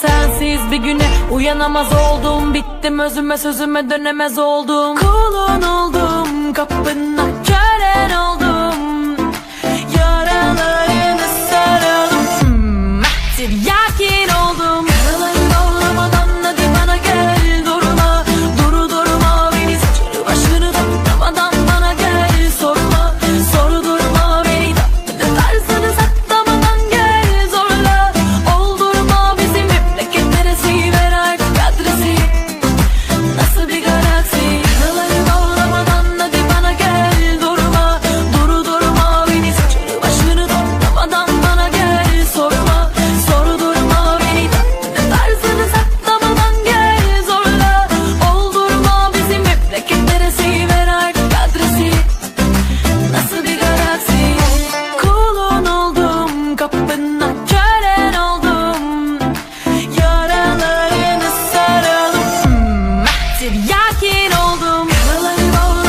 sensiz bir güne Uyanamaz oldum. Bittim özüme sözüme dönemez oldum. Kulun oldum kapına oldum. Yaraları bağlı